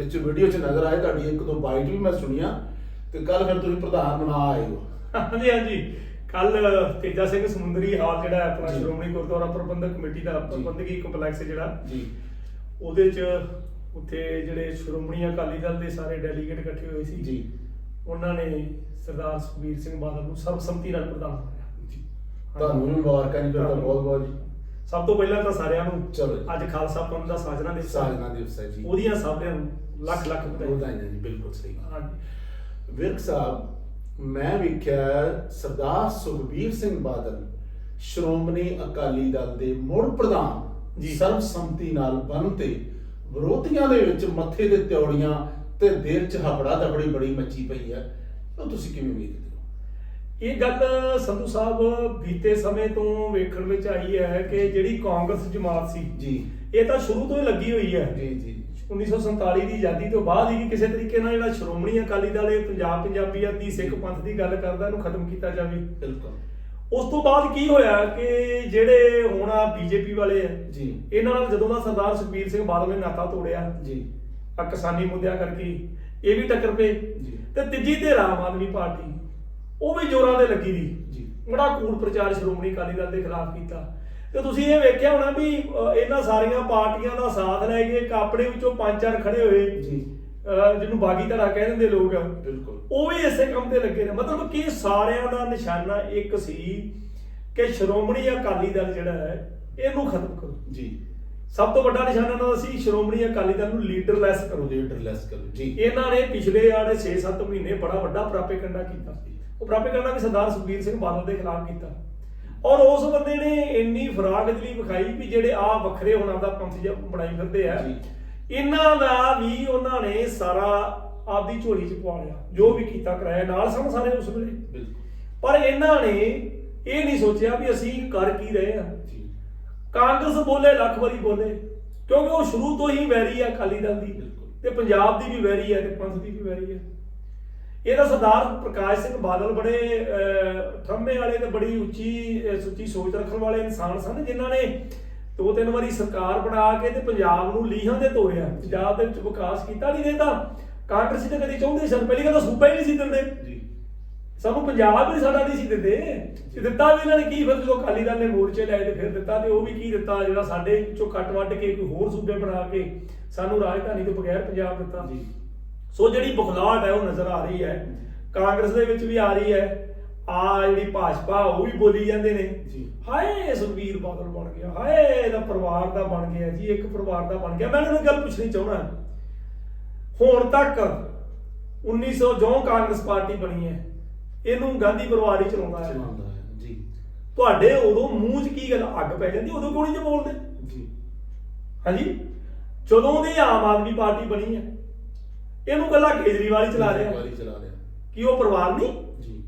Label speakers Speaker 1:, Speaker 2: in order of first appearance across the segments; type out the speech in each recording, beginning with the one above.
Speaker 1: ਵਿੱਚ ਵੀਡੀਓ 'ਚ ਨਜ਼ਰ ਆਏ ਤੁਹਾਡੀ ਇੱਕ ਦੋ ਬਾਈਟ ਵੀ ਮੈਂ ਸੁਣੀਆਂ ਤੇ ਕੱਲ ਫਿਰ ਤੁਸੀਂ ਪ੍ਰਧਾਨ ਬਣਾ ਆਏ ਹੋ।
Speaker 2: ਹਾਂਜੀ ਹਾਂਜੀ। ਕੱਲ ਤੇਜਾ ਸਿੰਘ ਸਮੁੰਦਰੀ ਹਾਲ ਜਿਹੜਾ ਆਪਣਾ। ਸ਼੍ਰੋਮਣੀ ਗੁਰਦੁਆਰਾ ਪ੍ਰਬੰਧਕ ਕਮੇਟੀ ਦਾ ਪ੍ਰਬੰਧਕੀ ਕੰਪਲੈਕਸ ਜਿਹੜਾ।
Speaker 1: ਜੀ।
Speaker 2: ਉਹਦੇ 'ਚ ਉੱਥੇ ਜਿਹੜੇ ਸ਼੍ਰੋਮਣੀ ਅਕਾਲੀ ਦਲ ਦੇ ਸਾਰੇ ਡੈਲੀਗੇਟ ਇਕੱਠੇ ਹੋਏ ਸੀ।
Speaker 1: ਜੀ।
Speaker 2: ਉਹਨਾਂ ਨੇ ਸਰਦਾਰ ਸੁਖਬੀਰ ਸਿੰਘ ਬਾਦਲ ਨੂੰ ਸਰਬਸੰਮਤੀ ਨਾਲ ਪ੍ਰਧਾਨ ਬਣਾਇਆ।
Speaker 1: ਜੀ। ਤੁਹਾਨੂੰ ਵੀ ਮੁਬਾਰਕਾਂ ਜੀ ਫਿਰ ਤਾਂ ਬਹੁਤ ਬਹੁਤ ਜੀ।
Speaker 2: ਸਭ ਤੋਂ ਪਹਿਲਾਂ ਤਾਂ ਸਾਰਿਆਂ ਨੂੰ। ਅੱਜ ਖਾਲਸਾ ਪੰਥ ਦਾ ਸਾਜਨਾ ਦਿਵਸ ਹੈ।
Speaker 1: ਸਾਜਨਾ ਦਿਵਸ ਹੈ ਜੀ।
Speaker 2: ਉਹਦੀਆਂ ਸਾਰਿਆਂ ਨੂੰ ਲੱਖ ਲੱਖ ਵਧਾਈਆਂ
Speaker 1: ਵਧਾਈਆਂ ਜੀ ਬਿਲਕੁਲ ਸਹੀ
Speaker 2: ਹਾਂਜੀ।
Speaker 1: ਵਿਰਕ ਸਾਹਿਬ ਮੈਂ ਵੇਖਿਆ ਸਰਦਾਰ ਸੁਖਬੀਰ ਸਿੰਘ ਬਾਦਲ ਸ਼੍ਰੋਮਣੀ ਅਕਾਲੀ ਦਲ ਦੇ ਮੁੜ ਪ੍ਰਧਾਨ
Speaker 2: ਜੀ।
Speaker 1: ਸਰਬਸੰਮਤੀ ਨਾਲ ਬਣ ਤੇ ਵਿਰੋਧੀਆਂ ਦੇ ਵਿੱਚ ਮੱਥੇ ਦੇ ਤਿਉੜੀਆਂ ਤੇ ਦਿਲ 'ਚ ਹਫੜਾ ਦਫੜੀ ਬੜੀ ਮੱਚੀ ਪਈ ਹੈ। ਉਹ ਤੁਸੀਂ ਕਿਵੇਂ ਵੇਖਦੇ ਹੋ?
Speaker 2: ਇਹ ਗੱਲ ਸੰਧੂ ਸਾਹਿਬ ਬੀਤੇ ਸਮੇਂ ਤੋਂ ਵੇਖਣ ਵਿੱਚ ਆਈ ਹੈ ਕਿ ਜਿਹੜੀ ਕਾਂਗਰਸ ਜਮਾਤ ਸੀ
Speaker 1: ਜੀ।
Speaker 2: ਇਹ ਤਾਂ ਸ਼ੁਰੂ ਤੋਂ ਹੀ ਲੱਗੀ ਹੋਈ ਹੈ।
Speaker 1: ਜੀ ਜੀ।
Speaker 2: 1947 ਦੀ ਆਜ਼ਾਦੀ ਤੋਂ ਬਾਅਦ ਹੀ ਕਿਸੇ ਤਰੀਕੇ ਨਾਲ ਜਿਹੜਾ ਸ਼੍ਰੋਮਣੀ ਅਕਾਲੀ ਦਲ ਇਹ ਪੰਜਾਬ ਪੰਜਾਬੀਅਤ ਦੀ ਸਿੱਖ ਪੰਥ ਦੀ ਗੱਲ ਕਰਦਾ ਇਹਨੂੰ ਖਤਮ ਕੀਤਾ ਜਾਵੇ।
Speaker 1: ਬਿਲਕੁਲ।
Speaker 2: ਉਸ ਤੋਂ ਬਾਅਦ ਕੀ ਹੋਇਆ ਕਿ ਜਿਹੜੇ ਹੁਣ ਆ ਬੀਜੇਪੀ ਵਾਲੇ ਆ
Speaker 1: ਜੀ।
Speaker 2: ਇਹਨਾਂ ਨਾਲ ਜਦੋਂ ਦਾ ਸਰਦਾਰ ਸੁਖਬੀਰ ਸਿੰਘ ਬਾਦਲ ਨੇ ਨਾਤਾ ਤੋੜਿਆ
Speaker 1: ਜੀ।
Speaker 2: ਆ ਕਿਸਾਨੀ ਮੁੱਦਿਆਂ ਕਰਕੇ ਇਹ ਵੀ ਟੱਕਰ ਪਏ।
Speaker 1: ਜੀ।
Speaker 2: ਤੇ ਤੀਜੀ ਤੇ ਆਮ ਆਦਮੀ ਪਾਰਟੀ ਉਹ ਵੀ ਜ਼ੋਰਾਂ ਦੇ ਲੱਗੀ ਦੀ।
Speaker 1: ਜੀ।
Speaker 2: ਬੜਾ ਕੂੜ ਪ੍ਰਚਾਰ ਸ਼੍ਰੋਮਣੀ ਅਕਾਲੀ ਦਲ ਦੇ ਖਿਲਾਫ ਕੀਤਾ। ਤੇ ਤੁਸੀਂ ਇਹ ਵੇਖਿਆ ਹੋਣਾ ਵੀ ਇਹਨਾਂ ਸਾਰੀਆਂ ਪਾਰਟੀਆਂ ਦਾ ਸਾਥ ਲੈ ਕੇ ਇੱਕ ਆਪਣੇ ਵਿੱਚੋਂ ਪੰਜ ਚਾਰ ਖੜੇ ਹੋਏ
Speaker 1: ਜੀ।
Speaker 2: ਜਿਹਨੂੰ ਬਾਗੀ ਧੜਾ ਕਹਿ ਦਿੰਦੇ ਲੋਕ।
Speaker 1: ਬਿਲਕੁਲ।
Speaker 2: ਉਹ ਵੀ ਇਸੇ ਕੰਮ ਤੇ ਲੱਗੇ ਨੇ। ਮਤਲਬ ਕਿ ਸਾਰਿਆਂ ਦਾ ਨਿਸ਼ਾਨਾ ਇੱਕ ਸੀ ਕਿ ਸ਼੍ਰੋਮਣੀ ਅਕਾਲੀ ਦਲ ਜਿਹੜਾ ਹੈ ਇਹਨੂੰ ਖਤਮ ਕਰੋ।
Speaker 1: ਜੀ।
Speaker 2: ਸਭ ਤੋਂ ਵੱਡਾ ਨਿਸ਼ਾਨਾ ਦਾ ਸੀ ਸ਼੍ਰੋਮਣੀ ਅਕਾਲੀ ਦਲ ਨੂੰ ਲੀਡਰਲੈਸ ਕਰੋ।
Speaker 1: ਲੀਡਰਲੈਸ ਕਰੋ ਜੀ।
Speaker 2: ਇਹਨਾਂ ਨੇ ਪਿਛਲੇ ਆੜੇ 6-7 ਮਹੀਨੇ ਬੜਾ ਵੱਡਾ ਪ੍ਰਾਪੇਕੰਡਾ ਕੀਤਾ ਉਹ ਪ੍ਰਾਪੇਕੰਡਾ ਵੀ ਸਰਦਾਰ ਸੁਖਬੀਰ ਸਿੰਘ ਬਾਦਲ ਦੇ ਖਿਲਾਫ ਕੀਤਾ। ਔਰ ਉਸ ਬੰਦੇ ਨੇ ਇੰਨੀ ਫਰਾਗਜਲੀ ਵਿਖਾਈ ਵੀ ਜਿਹੜੇ ਆ ਵੱਖਰੇ ਹੋਣਾ ਦਾ ਪੰਥ ਜਿਹਾ ਬਣਾਈ ਫਿਰਦੇ ਆ। ਇਹਨਾਂ ਦਾ ਵੀ ਉਹਨਾਂ ਨੇ ਸਾਰਾ ਆਪਦੀ ਝੋਲੀ ਚ ਪਵਾ ਲਿਆ ਜੋ ਵੀ ਕੀਤਾ ਕਰਾਇਆ ਨਾਲ ਸਨ ਸਾਰੇ ਉਸ ਵੇਲੇ। ਪਰ ਇਹਨਾਂ ਨੇ ਇਹ ਨਹੀਂ ਸੋਚਿਆ ਵੀ ਅਸੀਂ ਕਰ ਕੀ ਰਹੇ ਆ। ਕਾਂਗਰਸ ਬੋਲੇ ਲੱਖ ਵਾਰੀ ਬੋਲੇ ਕਿਉਂਕਿ ਉਹ ਸ਼ੁਰੂ ਤੋਂ ਹੀ ਵੈਰੀ ਆ ਅਕਾਲੀ ਦਲ ਦੀ। ਤੇ ਪੰਜਾਬ ਦੀ ਵੀ ਵੈਰੀ ਹੈ ਤੇ ਪੰਥ ਦੀ ਵੀ ਵੈਰੀ ਹੈ ਇਹਦਾ ਸਰਦਾਰ ਪ੍ਰਕਾਸ਼ ਸਿੰਘ ਬਾਦਲ ਬੜੇ ਠੰਮੇ ਵਾਲੇ ਤੇ ਬੜੀ ਉੱਚੀ ਸੁੱਚੀ ਸੋਚ ਰੱਖਣ ਵਾਲੇ ਇਨਸਾਨ ਸਨ ਜਿਨ੍ਹਾਂ ਨੇ ਦੋ ਤਿੰਨ ਵਾਰੀ ਸਰਕਾਰ ਬਣਾ ਕੇ ਤੇ ਪੰਜਾਬ ਨੂੰ ਲੀਹਾਂ ਦੇ ਤੋਰਿਆ। ਪੰਜਾਬ ਦੇ ਵਿੱਚ ਵਿਕਾਸ ਕੀਤਾ ਨਹੀਂ ਦੇਤਾ ਕਾਂਗਰਸੀ ਤਾਂ ਕਦੀ ਚਾਹੁੰਦੇ ਸਨ। ਪਹਿਲੀ ਗੱਲ ਤਾਂ ਸੂਬਾ ਹੀ ਨਹੀਂ ਸੀ ਦਿੰਦੇ।
Speaker 1: ਜੀ।
Speaker 2: ਸਾਨੂੰ ਪੰਜਾਬ ਵੀ ਸਾਡਾ ਨਹੀਂ ਸੀ ਦਿੰਦੇ। ਤੇ ਦਿੱਤਾ ਵੀ ਇਹਨਾਂ ਨੇ ਕੀ ਫਿਰ ਜਦੋਂ ਅਕਾਲੀ ਦਲ ਨੇ ਮੋਰਚੇ ਲਏ ਤੇ ਫਿਰ ਦਿੱਤਾ ਤੇ ਉਹ ਵੀ ਕੀ ਦਿੱਤਾ? ਜਿਹੜਾ ਸਾਡੇ ਵਿੱਚੋਂ ਕੱਟ ਵੱਟ ਕੇ ਕੋਈ ਹੋਰ ਸੂਬੇ ਬਣਾ ਕੇ ਸਾਨੂੰ ਰਾਜਧਾਨੀ ਤੋਂ ਬਗੈਰ ਪੰਜਾਬ ਦਿੱਤਾ।
Speaker 1: ਜੀ।
Speaker 2: ਸੋ ਜਿਹੜੀ ਬੁਖਲਾਹਟ ਹੈ ਉਹ ਨਜ਼ਰ ਆ ਰਹੀ ਹੈ। ਕਾਂਗਰਸ ਦੇ ਵਿੱਚ ਵੀ ਆ ਰਹੀ ਹੈ। ਆ ਜਿਹੜੀ ਭਾਜਪਾ ਉਹ ਵੀ ਬੋਲੀ ਜਾਂਦੇ ਨੇ।
Speaker 1: ਜੀ।
Speaker 2: ਹਾਏ ਸੁਖਬੀਰ ਬਾਦਲ ਬਣ ਗਿਆ। ਹਾਏ ਇਹਦਾ ਪਰਿਵਾਰ ਦਾ ਬਣ ਗਿਆ ਜੀ ਇੱਕ ਪਰਿਵਾਰ ਦਾ ਬਣ ਗਿਆ। ਮੈਂ ਇਹਨਾਂ ਨੂੰ ਗੱਲ ਪੁੱਛਣੀ ਚਾਹੁੰਦਾ। ਹੁਣ ਤੱਕ 1900 ਜੋ ਕਾਂਗਰਸ ਪਾਰਟੀ ਬਣੀ ਹੈ। ਇਹਨੂੰ ਗਾਂਧੀ ਪਰਿਵਾਰ ਹੀ ਚਲਾਉਂਦਾ ਹੈ।
Speaker 1: ਚਲਾਉਂਦਾ ਹੈ ਜੀ।
Speaker 2: ਤੁਹਾਡੇ ਉਦੋਂ ਮੂੰਹ 'ਚ ਕੀ ਗੱਲ ਅੱਗ ਪੈ ਜਾਂਦੀ? ਉਦੋਂ ਨਹੀਂ ਜੇ ਬੋਲਦੇ?
Speaker 1: ਜੀ।
Speaker 2: ਹਾਂਜੀ? ਜਦੋਂ ਦੀ ਆਮ ਆਦਮੀ ਪਾਰਟੀ ਬਣੀ ਹੈ ਇਹਨੂੰ ਗੱਲਾਂ ਕੇਜਰੀਵਾਲ ਹੀ ਚਲਾ ਰਿਹਾ।
Speaker 1: ਵਾਰੀ ਚਲਾ ਰਿਹਾ।
Speaker 2: ਕੀ ਉਹ ਪਰਿਵਾਰ ਨਹੀਂ?
Speaker 1: ਜੀ।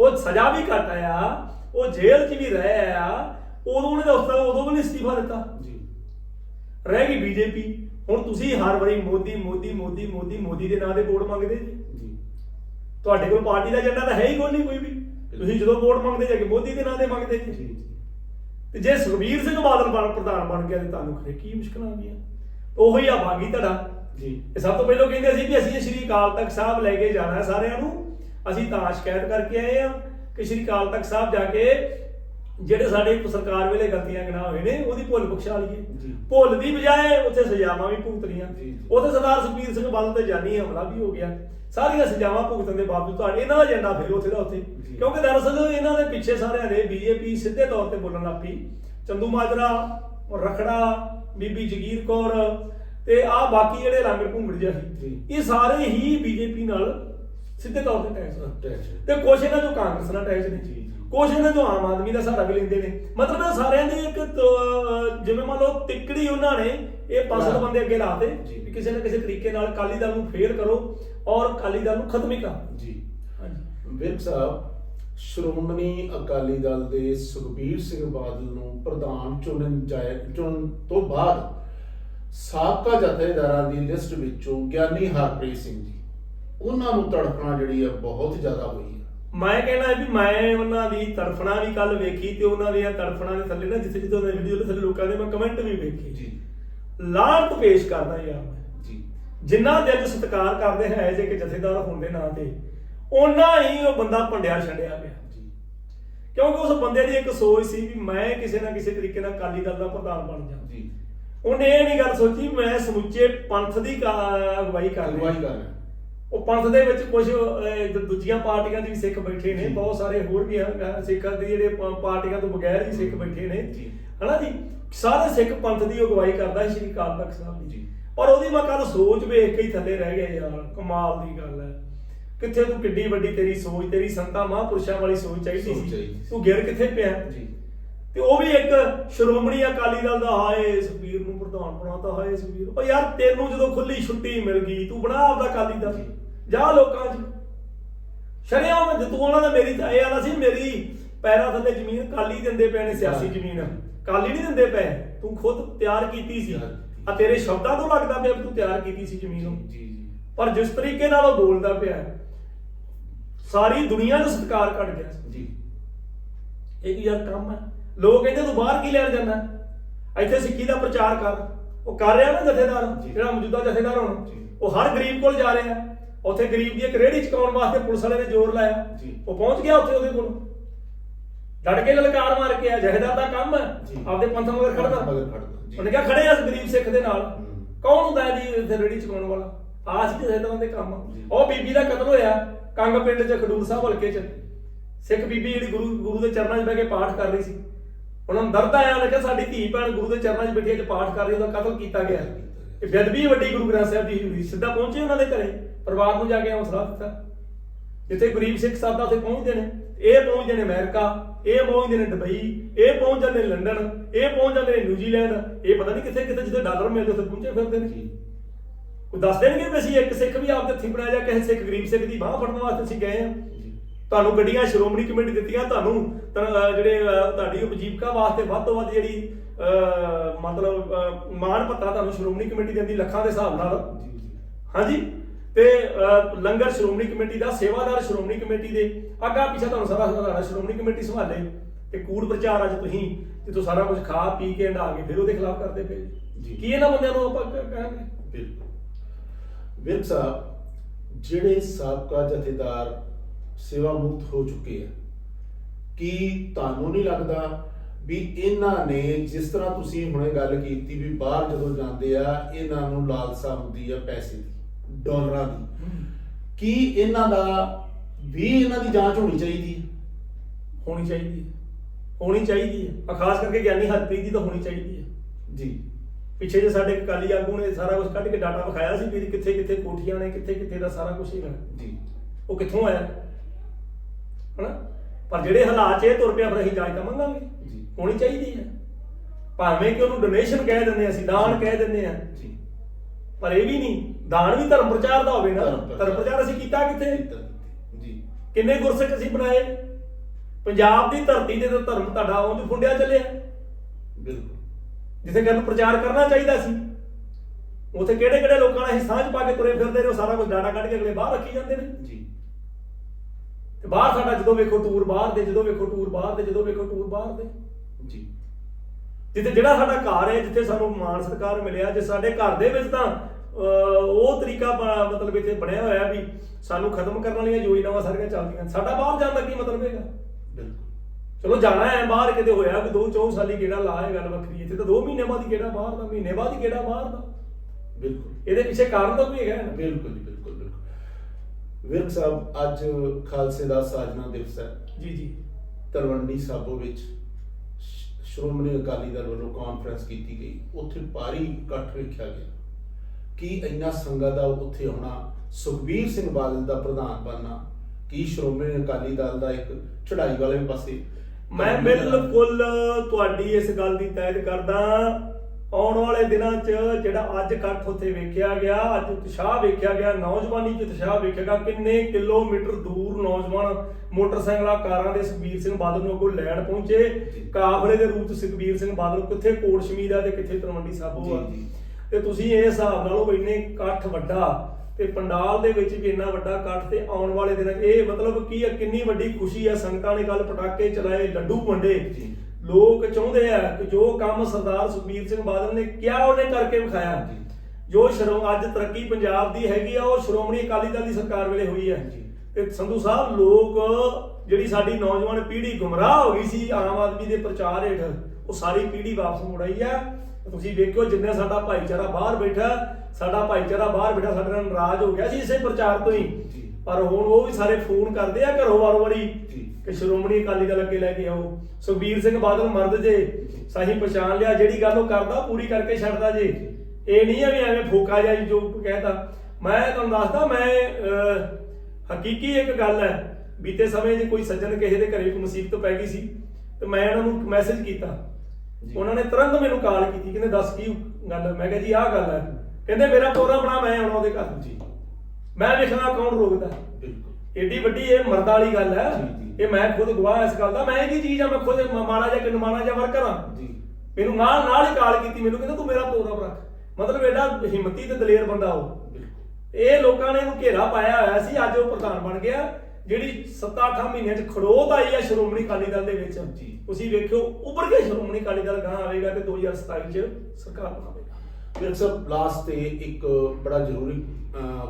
Speaker 2: ਉਹ ਸਜ਼ਾ ਵੀ ਕੱਟ ਆਇਆ ਉਹ ਜੇਲ੍ਹ 'ਚ ਵੀ ਰਹਿ ਆ ਉਦੋਂ ਉਹਨੇ ਤਾਂ ਉਸ ਤਰ੍ਹਾਂ ਉਦੋਂ ਵੀ ਨਹੀਂ ਅਸਤੀਫਾ ਦਿੱਤਾ।
Speaker 1: ਜੀ।
Speaker 2: ਰਹਿ ਗਈ ਬੀਜੇਪੀ। ਹੁਣ ਤੁਸੀਂ ਹਰ ਵਾਰੀ ਮੋਦੀ ਮੋਦੀ ਮੋਦੀ ਮੋਦੀ ਮੋਦੀ ਦੇ ਨਾਂ ਦੇ ਵੋਟ ਮੰਗਦੇ ਜੀ।
Speaker 1: ਜੀ।
Speaker 2: ਤੁਹਾਡੇ ਕੋਲ ਪਾਰਟੀ ਦਾ ਏਜੰਡਾ ਤਾਂ ਹੈ ਹੀ ਕੋਈ ਨਹੀਂ ਕੋਈ ਵੀ। ਤੁਸੀਂ ਜਦੋਂ ਵੋਟ ਮੰਗਦੇ ਜਾ ਕੇ ਮੋਦੀ ਦੇ ਨਾਂ ਦੇ ਮੰਗਦੇ
Speaker 1: ਜੀ।
Speaker 2: ਜੀ
Speaker 1: ਜੀ।
Speaker 2: ਤੇ ਜੇ ਸੁਖਬੀਰ ਸਿੰਘ ਬਾਦਲ ਬਣ ਪ੍ਰਧਾਨ ਬਣ ਗਿਆ ਤੇ ਤੁਹਾਨੂੰ ਖਰੇ ਕੀ ਮੁਸ਼ਕਲਾਂ ਆਉਂਦੀਆਂ ਉਹੀ ਆ ਬਾਗੀ ਧੜਾ।
Speaker 1: ਜੀ।
Speaker 2: ਇਹ ਸਭ ਤੋਂ ਪਹਿਲਾਂ ਕਹਿੰਦੇ ਸੀ ਕਿ ਅਸੀਂ ਸ਼੍ਰੀ ਅਕਾਲ ਤਖਤ ਸਾਹਿਬ ਲੈ ਕੇ ਜਾਣਾ ਹੈ ਸਾਰਿਆਂ ਨੂੰ। ਅਸੀਂ ਤਾਂ ਸ਼ਿਕਾਇਤ ਕਰਕੇ ਆਏ ਆ ਕਿ ਸ਼੍ਰੀ ਅਕਾਲ ਤਖਤ ਸਾਹਿਬ ਜਾ ਕੇ ਜਿਹੜੇ ਸਾਡੇ ਸਰਕਾਰ ਵੇਲੇ ਗਲਤੀਆਂ ਗਨਾਹ ਹੋਏ ਨੇ ਉਹਦੀ ਭੁੱਲ ਬਖਸ਼ਾ ਲਈਏ। ਭੁੱਲ ਦੀ ਬਜਾਏ ਉੱਥੇ ਸਜ਼ਾਵਾਂ ਵੀ ਭੁਗਤਣੀਆਂ। ਉੱਥੇ ਸਰਦਾਰ ਸੁਖਬੀਰ ਸਿੰਘ ਬਾਦਲ ਤੇ ਜਾਨੀ ਹਮਲਾ ਵੀ ਹੋ ਗਿਆ। ਸਾਰੀਆਂ ਸਜ਼ਾਵਾਂ ਭੁਗਤਣ ਦੇ ਬਾਵਜੂਦ ਤੁਹਾਡੇ ਇਹਨਾਂ ਦਾ ਏਜੰਡਾ ਫਿਰ ਉੱਥੇ ਦਾ ਉੱਥੇ। ਕਿਉਂਕਿ ਦਰਅਸਲ ਇਹਨਾਂ ਦੇ ਪਿੱਛੇ ਸਾਰਿਆਂ ਦੇ ਬੀਜੇਪੀ ਸਿੱਧੇ ਤੌਰ ਤੇ ਬੋਲਣ ਲੱਗ ਪਈ। ਚੰਦੂ ਮਾਜਰਾ ਰਖੜਾ ਬੀਬੀ ਜਗੀਰ ਕੌਰ ਤੇ ਆ ਬਾਕੀ ਜਿਹੜੇ ਰੰਗ ਘੁੰਗੜ ਜਿਹਾ ਸੀ। ਇਹ ਸਾਰੇ ਹੀ ਬੀਜੇਪੀ ਨਾਲ ਸਿੱਧੇ ਤੌਰ ਤੇ
Speaker 1: ਹੈ।
Speaker 2: ਤੇ ਕੁਛ ਇਹਨਾਂ ਜੋ ਕਾਂਗਰਸ ਨਾਲ ਟੈਕਸ ਨੇ। ਕੁਛ ਇਹਨਾਂ ਜੋ ਆਮ ਆਦਮੀ ਦਾ ਸਹਾਰਾ ਵੀ ਲੈਂਦੇ ਨੇ ਮਤਲਬ ਇਹ ਸਾਰਿਆਂ ਦੀ ਇੱਕ ਜਿਵੇਂ ਮੰਨ ਲਓ ਤਿੱਕੜੀ ਉਹਨਾਂ ਨੇ ਇਹ ਪੰਜ ਸੱਤ
Speaker 1: ਹਾਂ।
Speaker 2: ਬੰਦੇ ਅੱਗੇ ਲਾਤੇ। ਵੀ ਕਿਸੇ ਨਾ ਕਿਸੇ ਤਰੀਕੇ ਨਾਲ ਅਕਾਲੀ ਦਲ ਨੂੰ ਫੇਲ ਕਰੋ ਔਰ ਅਕਾਲੀ ਦਲ ਨੂੰ ਖਤਮ ਹੀ ਕਰ।
Speaker 1: ਜੀ
Speaker 2: ਹਾਂਜੀ
Speaker 1: ਵਿਰਕ ਸਾਹਿਬ ਸ਼੍ਰੋਮਣੀ ਅਕਾਲੀ ਦਲ ਦੇ ਸੁਖਬੀਰ ਸਿੰਘ ਬਾਦਲ ਨੂੰ ਪ੍ਰਧਾਨ ਚੁਣਨ ਜਾਏ ਚੁਣਨ ਤੋਂ ਬਾਅਦ ਸਾਬਕਾ ਜਥੇਦਾਰਾਂ ਦੀ ਲਿਸਟ ਵਿੱਚੋਂ ਗਿਆਨੀ ਹਰਪ੍ਰੀਤ ਸਿੰਘ ਜੀ। ਉਹਨਾਂ ਨੂੰ ਤੜਫਣਾ ਜਿਹੜੀ ਹੈ ਬਹੁਤ ਜ਼ਿਆਦਾ ਹੋਈ ਹੈ
Speaker 2: ਮੈਂ ਕਹਿਣਾ ਵੀ ਮੈਂ ਉਹਨਾਂ ਦੀ ਤੜਫਣਾ ਵੀ ਕੱਲ ਵੇਖੀ ਤੇ ਉਹਨਾਂ ਦੀਆਂ ਤੜਫਣਾ ਦੇ ਥੱਲੇ ਨਾ ਜਿੱਥੇ ਜਿੱਥੇ ਵੀਡੀਓ ਦੇ ਥੱਲੇ ਲੋਕਾਂ ਦੇ ਮੈਂ ਕਮੈਂਟ ਵੀ ਵੇਖੇ।
Speaker 1: ਜੀ।
Speaker 2: ਲਾਹਨਤ ਪੇਸ਼ ਕਰਦਾ ਯਾਰ ਮੈਂ।
Speaker 1: ਜੀ।
Speaker 2: ਜਿੰਨਾ ਦਿਲ ਸਤਿਕਾਰ ਕਰਦੇ ਹੈ ਜੇ ਕਿ ਜਥੇਦਾਰ ਹੋਣ ਦੇ ਨਾਂ ਤੇ ਉਹਨਾਂ ਹੀ ਉਹ ਬੰਦਾ ਭੰਡਿਆ ਛੱਡਿਆ ਗਿਆ
Speaker 1: ਜੀ।
Speaker 2: ਕਿਉਂਕਿ ਉਸ ਬੰਦੇ ਦੀ ਇੱਕ ਸੋਚ ਸੀ ਵੀ ਮੈਂ ਕਿਸੇ ਨਾ ਕਿਸੇ ਤਰੀਕੇ ਨਾਲ ਅਕਾਲੀ ਦਲ ਦਾ ਪ੍ਰਧਾਨ ਬਣ ਜਾ
Speaker 1: ਜੀ।
Speaker 2: ਉਹਨੇ ਇਹ ਨਹੀਂ ਗੱਲ ਸੋਚੀ ਮੈਂ ਸਮੁੱਚੇ ਪੰਥ ਦੀ ਕਾ- ਅਗਵਾਈ ਕਰ
Speaker 1: ਅਗਵਾਈ
Speaker 2: ਰਹੀ
Speaker 1: ਕਰ ਰਿਹਾ
Speaker 2: ਉਹ ਪੰਥ ਦੇ ਵਿੱਚ ਕੁਝ ਦੂਜੀਆਂ ਪਾਰਟੀਆਂ ਦੇ ਵੀ ਸਿੱਖ ਬੈਠੇ ਨੇ
Speaker 1: ਜੀ।
Speaker 2: ਬਹੁਤ ਸਾਰੇ ਹੋਰ ਵੀ ਹਨ ਅਹ, ਸਿੱਖਾਂ ਦੇ ਜਿਹੜੇ ਪ- ਪਾਰਟੀਆਂ ਤੋਂ ਬਗੈਰ ਵੀ ਸਿੱਖ ਬੈਠੇ ਨੇ।
Speaker 1: ਜੀ।
Speaker 2: ਹਨਾ ਜੀ? ਸਾਰੇ ਸਿੱਖ ਪੰਥ ਦੀ ਅਗਵਾਈ ਕਰਦਾ ਸ਼੍ਰੀ ਅਕਾਲ ਤਖਤ ਸਾਹਿਬ ਦੀ।
Speaker 1: ਜੀ।
Speaker 2: ਔਰ ਉਹਦੀ ਮੈਂ ਕੱਲ ਸੋਚ ਵੇਖ ਕੇ ਹੀ ਥੱਲੇ ਰਹਿ ਗਿਆ ਯਾਰ ਕਮਾਲ ਦੀ ਗੱਲ ਹੈ। ਕਿੱਥੇ ਤੂੰ ਕਿੱਡੀ ਵੱਡੀ ਤੇਰੀ ਸੋਚ ਤੇਰੀ ਸੰਤਾਂ ਮਹਾਂਪੁਰਸ਼ਾਂ ਵਾਲੀ ਸੋਚ ਚਾਹੀਦੀ
Speaker 1: ਸੋਚ
Speaker 2: ਸੀ
Speaker 1: ਚਾਹੀਦੀ ਸੀ।
Speaker 2: ਤੂੰ ਗਿਰ ਕਿੱਥੇ ਪਿਆ?
Speaker 1: ਜੀ।
Speaker 2: ਤੇ ਉਹ ਵੀ ਇੱਕ ਸ਼੍ਰੋਮਣੀ ਅਕਾਲੀ ਦਲ ਦਾ ਹਾਏ ਸੁਖਬੀਰ ਨੂੰ ਪ੍ਰਧਾਨ ਬਣਾਤਾ ਹਾਏ ਸੁਖਬੀਰ ਉਹ ਯਾਰ ਤੈਨੂੰ ਜਦੋਂ ਖੁੱਲੀ ਛੁੱਟੀ ਮਿਲ ਗਈ ਤੂੰ ਬਣਾ ਆਪਦਾ ਅਕਾਲੀ ਦਲ।
Speaker 1: ਜੀ।
Speaker 2: ਲੋਕਾਂ 'ਚ। ਸ਼ਰਿਆਮ ਤੂੰ ਉਹਨਾਂ ਦਾ ਮੇਰੀ ਇਹ ਆਲਾ ਸੀ ਮੇਰੀ ਪੈਰਾਂ ਥੱਲੇ ਜ਼ਮੀਨ ਕਾਲੀ ਦਿੰਦੇ ਪਏ ਨੇ ਸਿਆਸੀ ਜ਼ਮੀਨ। ਕਾਲੀ ਨਹੀਂ ਦਿੰਦੇ ਪਏ। ਤੂੰ ਖੁਦ ਤਿਆਰ ਕੀਤੀ ਸੀ। ਆ ਤੇਰੇ ਸ਼ਬਦਾਂ ਤੋਂ ਲੱਗਦਾ ਪਿਆ ਤੂੰ ਤਿਆਰ ਕੀਤੀ ਸੀ ਜ਼ਮੀਨ ਨੂੰ।
Speaker 1: ਜੀ ਜੀ।
Speaker 2: ਪਰ ਜਿਸ ਤਰੀਕੇ ਨਾਲ ਉਹ ਬੋਲਦਾ ਪਿਆ ਸਾਰੀ ਦੁਨੀਆ ਦਾ ਸਤਿਕਾਰ ਕੱਢ ਗਿਆ।
Speaker 1: ਜੀ।
Speaker 2: ਇਹ ਕੀ ਯਾਰ ਕੰਮ ਹੈ। ਲੋਕ ਕਹਿੰਦੇ ਤੂੰ ਬਾਹਰ ਕੀ ਲੈਣ ਜਾਂਦਾ? ਇੱਥੇ ਸਿੱਖੀ ਦਾ ਪ੍ਰਚਾਰ ਕਰ। ਉਹ ਕਰ ਰਿਹਾ ਨਾ ਜਥੇਦਾਰ। ਜਿਹੜਾ ਮੌਜੂਦਾ ਜਥੇਦਾਰ ਹੁਣ। ਉਹ ਹਰ ਗਰੀਬ ਕੋਲ ਜਾ ਰਿਹਾ। ਉੱਥੇ ਗਰੀਬ ਦੀ ਇੱਕ ਰੇਹੜੀ ਚਕਾਉਣ ਵਾਸਤੇ ਪੁਲਿਸ ਵਾਲੇ ਨੇ ਜ਼ੋਰ ਲਾਇਆ। ਉਹ ਪਹੁੰਚ ਗਿਆ ਉੱਥੇ ਉਹਦੇ ਕੋਲ। ਡਟ ਕੇ ਲਲਕਾਰ ਮਾਰ ਕੇ ਆ ਜਥੇਦਾਰ ਦਾ ਕੰਮ ਹੈ। ਆਪਦੇ ਪੰਥ ਮਗਰ ਖੜਦਾ। ਉਹਨੇ ਕਿਹਾ ਖੜੇ ਆ ਗਰੀਬ ਸਿੱਖ ਦੇ ਨਾਲ।
Speaker 1: ਹੂੰ।
Speaker 2: ਕੌਣ ਹੁੰਦਾ ਹੈ ਜੀ ਇੱਥੇ ਰੇਹੜੀ ਚਕਾਉਣ ਵਾਲਾ? ਆਹ ਸੀ ਜਥੇਦਾਰਾਂ ਦੇ ਕੰਮ। ਉਹ ਬੀਬੀ ਦਾ ਕਤਲ ਹੋਇਆ ਕੰਗ ਪਿੰਡ ਚ ਖਡੂਰ ਸਾਹਿਬ ਹਲਕੇ ਚ। ਸਿੱਖ ਬੀਬੀ ਜਿਹੜੀ ਗੁਰੂ ਗੁਰੂ ਦੇ ਚਰਨਾਂ 'ਚ ਬਹਿ ਕੇ ਪਾਠ ਕਰ ਰਹੀ ਸੀ। ਉਹਨਾਂ ਨੂੰ ਆਇਆ ਉਹਨੇ ਕਿਹਾ ਸਾਡੀ ਧੀ ਭੈਣ ਗੁਰੂ ਦੇ ਚਰਨਾਂ 'ਚ ਬੈਠੀ ਅੱਜ ਪਾਠ ਕਰ ਰਹੀ ਉਹਦਾ ਕਤਲ ਕੀਤਾ ਗਿਆ ਇਹ ਬੇਅਦਬੀ ਵੱਡੀ ਗੁਰੂ ਗ੍ਰੰਥ ਸਾਹਿਬ ਦੀ। ਹੋਈ ਸਿੱਧਾ ਪਹੁੰਚੇ ਉਹਨਾਂ ਦੇ ਘਰੇ, ਪਰਿਵਾਰ ਨੂੰ ਜਾ ਕੇ ਹੌਸਲਾ ਦਿੱਤਾ। ਜਿੱਥੇ ਗਰੀਬ ਸਿੱਖ ਸਾਦਾ ਉੱਥੇ ਪਹੁੰਚਦੇ ਨੇ। ਇਹ ਪਹੁੰਚਦੇ ਨੇ ਅਮਰੀਕਾ, ਇਹ ਪਹੁੰਚਦੇ ਨੇ ਦੁਬਈ, ਇਹ ਪਹੁੰਚ ਜਾਂਦੇ ਨੇ ਲੰਡਨ, ਇਹ ਪਹੁੰਚ ਜਾਂਦੇ ਨੇ ਨਿਊਜ਼ੀਲੈਂਡ। ਇਹ ਪਤਾ ਨਹੀਂ ਕਿੱਥੇ ਕਿੱਥੇ ਜਿੱਥੇ ਡਾਲਰ ਮਿਲਦੇ, ਉੱਥੇ ਪਹੁੰਚੇ ਫਿਰਦੇ ਨੇ। ਉਹ ਦੱਸ ਦੇਣਗੇ ਵੀ ਅਸੀਂ ਇੱਕ ਸਿੱਖ ਵੀ ਆਪਦੇ ਹੱਥੀਂ ਬਣਾਇਆ ਜਾਂ ਕਿਸੇ ਸਿੱਖ, ਗਰੀਬ ਸਿੱਖ ਦੀ ਬਾਹ ਫੜਨ ਵਾਸਤੇ ਅਸੀਂ ਗਏ ਆ ਤੁਹਾਨੂੰ ਗੱਡੀਆਂ ਸ਼੍ਰੋਮਣੀ ਕਮੇਟੀ ਦਿੱਤੀਆਂ ਤੁਹਾਨੂੰ ਜਿਹੜੇ ਤੁਹਾਡੀ ਉਪਜੀਵਕਾ ਵਾਸਤੇ ਵੱਧ ਤੋਂ ਵੱਧ ਜਿਹੜੀ ਮਤਲਬ ਮਾਣ ਭੱਤਾ ਤੁਹਾਨੂੰ ਸ਼੍ਰੋਮਣੀ ਕਮੇਟੀ ਦਿੰਦੀ ਲੱਖਾਂ ਦੇ ਹਿਸਾਬ ਨਾਲ। ਹਾਂਜੀ? ਤੇ ਲੰਗਰ ਸ਼੍ਰੋਮਣੀ ਕਮੇਟੀ ਦਾ ਸੇਵਾਦਾਰ ਸ਼੍ਰੋਮਣੀ ਕਮੇਟੀ ਦੇ। ਅੱਗਾ ਪਿੱਛਾ ਤੁਹਾਨੂੰ ਸਾਰਾ ਸਾਰਾ ਸ਼੍ਰੋਮਣੀ ਕਮੇਟੀ ਸੰਭਾਲੇ। ਤੇ ਕੂੜ ਪ੍ਰਚਾਰ ਅੱਜ ਤੁਸੀਂ ਜਿੱਥੋਂ ਸਾਰਾ ਕੁਝ ਖਾ ਪੀ ਕੇ ਹੰਡਾ ਕੇ ਫਿਰ ਉਹਦੇ ਖਿਲਾਫ ਕਰਦੇ ਪਏ।
Speaker 1: ਜੀ।
Speaker 2: ਕੀ ਇਹਨਾਂ ਬੰਦਿਆਂ ਨੂੰ ਆਪਾਂ ਕਹਾਂਗੇ?
Speaker 1: ਬਿਲਕੁਲ। ਵਿਰਕ ਸਾਹਿਬ ਜਿਹੜੇ ਸਾਬਕਾ ਜਥੇਦਾਰ ਸੇਵਾ ਮੁਕਤ ਹੋ ਚੁੱਕੇ ਆ ਕੀ ਤੁਹਾਨੂੰ ਨਹੀਂ ਲੱਗਦਾ ਵੀ ਇਹਨਾਂ ਨੇ ਜਿਸ ਤਰ੍ਹਾਂ ਤੁਸੀਂ ਹੁਣੇ ਗੱਲ ਕੀਤੀ ਵੀ ਬਾਹਰ ਜਦੋਂ ਜਾਂਦੇ ਆ ਇਹਨਾਂ ਨੂੰ ਲਾਲਸਾ ਹੁੰਦੀ ਆ ਪੈਸੇ ਦੀ ਡਾਲਰਾਂ ਦੀ? ਕੀ ਇਹਨਾਂ ਦਾ ਵੀ ਇਹਨਾਂ ਦੀ ਜਾਂਚ ਹੋਣੀ ਚਾਹੀਦੀ ਹੈ?
Speaker 2: ਹੋਣੀ ਚਾਹੀਦੀ ਹੈ। ਹੋਣੀ ਚਾਹੀਦੀ ਹੈ। ਆ ਖਾਸ ਕਰਕੇ ਗਿਆਨੀ ਹਰਪ੍ਰੀਤ ਦੀ ਤਾਂ ਹੋਣੀ ਚਾਹੀਦੀ ਹੈ।
Speaker 1: ਜੀ।
Speaker 2: ਪਿੱਛੇ ਜੇ ਸਾਡੇ ਇੱਕ ਕਾਲੀ ਆਗੂ ਨੇ ਸਾਰਾ ਕੁਝ ਕੱਢ ਕੇ ਡਾਟਾ ਵਿਖਾਇਆ ਸੀ ਵੀ ਕਿੱਥੇ ਕਿੱਥੇ ਕੋਠੀਆਂ ਨੇ ਕਿੱਥੇ ਕਿੱਥੇ ਦਾ ਸਾਰਾ ਕੁਝ ਹੈਗਾ।
Speaker 1: ਜੀ।
Speaker 2: ਉਹ ਕਿੱਥੋਂ ਆਇਆ? ਹਨਾ? ਪਰ ਜਿਹੜੇ ਹਾਲਾਤ 'ਚ ਇਹ ਤੁਰ ਪਿਆ ਫਿਰ ਅਸੀਂ ਜਾਂਚ ਤਾਂ ਮੰਗਾਂਗੇ।
Speaker 1: ਜੀ।
Speaker 2: ਹੋਣੀ ਚਾਹੀਦੀ ਹੈ ਭਾਵੇਂ ਕਿ ਉਹਨੂੰ ਡੋਨੇਸ਼ਨ ਕਹਿ ਦਿੰਦੇ ਆ ਅਸੀਂ ਦਾਨ ਕਹਿ ਦਿੰਦੇ ਆ।
Speaker 1: ਜੀ।
Speaker 2: ਪਰ ਇਹ ਵੀ ਨਹੀਂ ਦਾਨ ਵੀ ਧਰਮ ਪ੍ਰਚਾਰ ਦਾ ਹੋਵੇ ਨਾ।
Speaker 1: ਧਰਮ ਪ੍ਰਚਾਰ।
Speaker 2: ਅਸੀਂ ਕੀਤਾ ਕਿੱਥੇ?
Speaker 1: ਜੀ।
Speaker 2: ਕਿੰਨੇ ਗੁਰਸਿੱਖ ਅਸੀਂ ਬਣਾਏ? ਪੰਜਾਬ ਦੀ ਧਰਤੀ ਤੇ ਤਾਂ ਧਰਮ ਤੁਹਾਡਾ ਉਂਝ ਫੁੰਡਿਆ ਚੱਲਿਆ।
Speaker 1: ਬਿਲਕੁਲ।
Speaker 2: ਜਿੱਥੇ ਗੱਲ ਪ੍ਰਚਾਰ ਕਰਨਾ ਚਾਹੀਦਾ ਸੀ। ਉੱਥੇ ਕਿਹੜੇ ਕਿਹੜੇ ਲੋਕਾਂ ਨਾਲ ਅਸੀਂ ਸਾਂਝ ਪਾ ਕੇ ਤੁਰੇ ਫਿਰਦੇ ਨੇ ਉਹ ਸਾਰਾ ਕੁਝ ਡਾਟਾ ਕੱਢ ਕੇ ਅਗਲੇ ਬਾਹਰ ਰੱਖੀ ਜਾਂਦੇ ਨੇ।
Speaker 1: ਜੀ।
Speaker 2: ਤੇ ਬਾਹਰ ਸਾਡਾ ਜਦੋਂ ਵੇਖੋ ਟੂਰ ਬਾਹਰ ਦੇ ਜਦੋਂ ਵੇਖੋ ਟੂਰ ਬਾਹਰ ਦੇ ਜਦੋਂ ਵੇਖੋ ਟੂਰ ਬਾਹਰ ਦੇ।
Speaker 1: ਜੀ।
Speaker 2: ਜਿੱਥੇ ਜਿਹੜਾ ਸਾਡਾ ਘਰ ਹੈ ਜਿੱਥੇ ਸਾਨੂੰ ਮਾਣ ਸਤਿਕਾਰ ਮਿਲਿਆ ਜੇ ਸਾਡੇ ਘਰ ਦੇ ਵਿੱਚ ਤਾਂ ਉਹ ਤਰੀਕਾ ਮਤਲਬ ਇੱਥੇ ਬਣਿਆ ਹੋਇਆ ਵੀ ਸਾਨੂੰ ਖਤਮ ਕਰਨ ਵਾਲੀਆਂ ਯੋਜਨਾਵਾਂ ਸਾਰੀਆਂ ਚੱਲਦੀਆਂ। ਸਾਡਾ ਬਾਹਰ ਜਾਣ ਦਾ ਕੀ ਮਤਲਬ ਹੈਗਾ?
Speaker 1: ਬਿਲਕੁਲ।
Speaker 2: ਚਲੋ ਜਾਣਾ ਹੈ ਬਾਹਰ ਕਿਤੇ ਹੋਇਆ ਵੀ ਦੋ ਚੌਂ ਸਾਲੀ ਕਿਹੜਾ ਲਾ ਹੈ ਗੱਲ ਵੱਖਰੀ। ਇੱਥੇ ਤਾਂ 2 ਮਹੀਨੇ ਬਾਅਦ ਕਿਹੜਾ ਬਾਹਰ ਦਾ ਮਹੀਨੇ ਬਾਅਦ ਹੀ ਕਿਹੜਾ ਬਾਹਰ ਦਾ।
Speaker 1: ਬਿਲਕੁਲ।
Speaker 2: ਇਹਦੇ ਪਿੱਛੇ ਕਾਰਨ ਤਾਂ ਕੋਈ ਹੈਗਾ ਨਾ?
Speaker 1: ਬਿਲਕੁਲ ਜੀ ਬਿਲਕੁਲ ਬਿਲਕੁਲ ਵਿਰਕ ਸਾਹਿਬ ਅੱਜ ਖਾਲਸੇ ਦਾ ਸਾਜਨਾ ਦਿਵਸ ਹੈ।
Speaker 2: ਜੀ ਜੀ।
Speaker 1: ਤਲਵੰਡੀ ਸਾਬੋ ਵਿੱਚ ਸ਼੍ਰੋਮਣੀ ਅਕਾਲੀ ਦਲ ਵੱਲੋਂ ਕਾਨਫਰੰਸ ਕੀਤੀ ਗਈ। ਉੱਥੇ ਭਾਰੀ ਇਕੱਠ ਵੇਖਿਆ ਗਿਆ। ਕੀ ਇੰਨਾ ਸੰਗਤ ਦਾ ਉੱਥੇ ਆਉਣਾ ਸੁਖਬੀਰ ਸਿੰਘ ਬਾਦਲ ਦਾ ਪ੍ਰਧਾਨ ਬਣਨਾ ਕੀ ਸ਼੍ਰੋਮਣੀ ਅਕਾਲੀ ਦਲ ਦਾ ਇੱਕ ਚੜ੍ਹਾਈ ਵਾਲੇ ਪਾਸੇ
Speaker 2: ਮੈਂ ਬਿਲਕੁਲ ਤੁਹਾਡੀ ਇਸ ਗੱਲ ਦੀ ਤਾਇਦ ਕਰਦਾ। ਆਉਣ ਵਾਲੇ ਦਿਨਾਂ 'ਚ ਜਿਹੜਾ ਅੱਜ ਇਕੱਠ ਉੱਥੇ ਵੇਖਿਆ ਗਿਆ ਅੱਜ ਉਤਸ਼ਾਹ ਵੇਖਿਆ ਗਿਆ ਨੌਜਵਾਨੀ 'ਚ ਉਤਸ਼ਾਹ ਵੇਖਿਆ ਗਿਆ ਕਿੰਨੇ ਕਿਲੋਮੀਟਰ ਦੂਰ ਨੌਜਵਾਨ ਮੋਟਰਸਾਈਕਲਾਂ ਕਾਰਾਂ ਦੇ ਸੁਖਬੀਰ ਸਿੰਘ ਬਾਦਲ ਨੂੰ ਅੱਗੋਂ ਲੈਣ ਪਹੁੰਚੇ ਕਾਫਲੇ ਦੇ ਰੂਪ 'ਚ ਸੁਖਬੀਰ ਸਿੰਘ ਬਾਦਲ ਕਿੱਥੇ ਕੋਟ ਸ਼ਮੀਰ ਆ ਤੇ ਕਿੱਥੇ ਤਲਵੰਡੀ ਸਾਬੋ ਆ। ਤੇ ਤੁਸੀਂ ਇਹ ਹਿਸਾਬ ਨਾਲੋਂ ਇੰਨੇ ਇਕੱਠ ਵੱਡਾ ਤੇ ਪੰਡਾਲ ਦੇ ਵਿੱਚ ਵੀ ਇੰਨਾ ਵੱਡਾ ਇਕੱਠ ਤੇ ਆਉਣ ਵਾਲੇ ਦਿਨਾਂ ਇਹ ਮਤਲਬ ਕੀ ਆ ਕਿੰਨੀ ਵੱਡੀ ਖੁਸ਼ੀ ਆ ਸੰਗਤਾਂ ਨੇ ਕੱਲ ਪਟਾਕੇ ਚਲਾਏ ਲੱਡੂ ਵੰਡੇ। ਲੋਕ ਚਾਹੁੰਦੇ ਆ ਕਿ ਜੋ ਕੰਮ ਸਰਦਾਰ ਸੁਖਬੀਰ ਸਿੰਘ ਬਾਦਲ ਨੇ ਕਿਹਾ ਉਹਨੇ ਕਰਕੇ ਵਿਖਾਇਆ
Speaker 1: ਜੀ।
Speaker 2: ਜੋ ਸ਼ਰੋ ਅੱਜ ਤਰੱਕੀ ਪੰਜਾਬ ਦੀ ਹੈਗੀ ਆ ਉਹ ਸ਼੍ਰੋਮਣੀ ਅਕਾਲੀ ਦਲ ਦੀ ਸਰਕਾਰ ਵੇਲੇ ਹੋਈ ਹੈ
Speaker 1: ਜੀ।
Speaker 2: ਤੇ ਸੰਧੂ ਸਾਹਿਬ ਲੋਕ ਜਿਹੜੀ ਸਾਡੀ ਨੌਜਵਾਨ ਪੀੜ੍ਹੀ ਗੁੰਮਰਾਹ ਹੋ ਗਈ ਸੀ ਆਮ ਆਦਮੀ ਦੇ ਪ੍ਰਚਾਰ ਹੇਠ ਉਹ ਸਾਰੀ ਪੀੜ੍ਹੀ ਵਾਪਸ ਮੁੜ ਆਈ ਆ ਤੁਸੀਂ ਵੇਖਿਓ ਜਿੰਨਾ ਸਾਡਾ ਭਾਈਚਾਰਾ ਬਾਹਰ ਬੈਠਾ ਸਾਡਾ ਭਾਈਚਾਰਾ ਬਾਹਰ ਬੈਠਾ ਸਾਡੇ ਨਾਲ ਨਾਰਾਜ਼ ਹੋ ਗਿਆ ਸੀ ਇਸੇ ਪ੍ਰਚਾਰ ਤੋਂ ਹੀ। ਪਰ ਹੁਣ ਉਹ ਵੀ ਸਾਰੇ ਫੋਨ ਕਰਦੇ ਆ ਘਰੋਂ ਵਾਰ ਵਾਰੀ
Speaker 1: ਜੀ।
Speaker 2: ਕਿ ਸ਼੍ਰੋਮਣੀ ਅਕਾਲੀ ਦਲ ਅੱਗੇ ਲੈ ਕੇ ਆਓ। ਸੁਖਬੀਰ ਸਿੰਘ ਬਾਦਲ ਮਰਦ ਜੇ ਸਹੀ ਪਛਾਣ ਲਿਆ ਜਿਹੜੀ ਗੱਲ ਉਹ ਕਰਦਾ ਪੂਰੀ ਕਰਕੇ ਛੱਡਦਾ ਜੇ। ਇਹ ਨਹੀਂ ਆ ਵੀ ਐਵੇਂ ਫੋਕਾ ਜਾਂ ਜੋ ਕਹਿਤਾ। ਮੈਂ ਤੁਹਾਨੂੰ ਦੱਸਦਾ ਮੈਂ ਹਕੀਕੀ ਇੱਕ ਗੱਲ ਹੈ। ਬੀਤੇ ਸਮੇਂ 'ਚ ਕੋਈ ਸੱਜਣ ਕਿਸੇ ਦੇ ਘਰੇ ਕੋਈ ਮੁਸੀਬਤ ਪੈ ਗਈ ਸੀ ਤੇ ਮੈਂ ਉਹਨਾਂ ਨੂੰ ਮੈਸੇਜ ਕੀਤਾ।
Speaker 1: ਜੀ।
Speaker 2: ਉਹਨਾਂ ਨੇ ਤੁਰੰਤ ਮੈਨੂੰ ਕਾਲ ਕੀਤੀ ਕਹਿੰਦੇ ਦੱਸ ਕੀ ਗੱਲ ਮੈਂ ਕਿਹਾ ਜੀ ਆਹ ਗੱਲ ਹੈ। ਕਹਿੰਦੇ ਮੇਰਾ ਪ੍ਰੋਗਰਾਮ ਬਣਾ ਮੈਂ ਆਉਣਾ ਉਹਦੇ ਘਰ।
Speaker 1: ਜੀ।
Speaker 2: ਮੈਂ ਵੇਖਣਾ ਕੌਣ ਰੋਕਦਾ?
Speaker 1: ਬਿਲਕੁਲ।
Speaker 2: ਏਡੀ ਵੱਡੀ ਇਹ ਮਰਦਾਂ ਵਾਲੀ ਗੱਲ ਹੈ।
Speaker 1: ਜੀ, ਜੀ।
Speaker 2: ਇਹ ਮੈਂ ਖੁਦ ਗਵਾਹ ਇਸ ਗੱਲ ਦਾ। ਮੈਂ ਕੀ ਚੀਜ਼ ਆ? ਮੈਂ ਖੁਦ ਮ- ਮਾੜਾ ਜਿਹਾ ਕਿੰਨਮਾਣਾ ਜਿਹਾ ਵਰਕਰ ਆ।
Speaker 1: ਜੀ।
Speaker 2: ਮੈਨੂੰ ਨਾਲ ਨਾਲ ਹੀ ਕਾਲ ਕੀਤੀ। ਮੈਨੂੰ ਕਹਿੰਦਾ ਤੂੰ ਮੇਰਾ ਪ੍ਰੋਗਰਾਮ ਰੱਖ। ਮਤਲਬ ਐਡਾ ਹਿੰਮਤੀ ਤੇ ਦਲੇਰ ਬੰਦਾ ਉਹ। ਇਹ ਲੋਕਾਂ ਨੇ ਇਹਨੂੰ ਘੇਰਾ ਪਾਇਆ ਹੋਇਆ ਸੀ। ਅੱਜ ਉਹ ਪ੍ਰਧਾਨ ਬਣ ਗਿਆ। ਜਿਹੜੀ 7-8 ਮਹੀਨਿਆਂ 'ਚ ਖੜੋਤ ਆਈ ਆ ਸ਼੍ਰੋਮਣੀ ਅਕਾਲੀ ਦਲ ਦੇ ਵਿੱਚ।
Speaker 1: ਜੀ।
Speaker 2: ਤੁਸੀਂ ਵੇਖਿਓ ਉੱਭਰ ਕੇ ਸ਼੍ਰੋਮਣੀ ਅਕਾਲੀ ਦਲ ਗਾਂ ਆਵੇਗਾ ਤੇ 2027 'ਚ ਸਰਕਾਰ ਬਣਾਵੇਗਾ।
Speaker 1: ਮੇਰੇ ਸਭ ਲਾਸਟ ਤੇ ਇੱਕ ਬੜਾ ਜ਼ਰੂਰੀ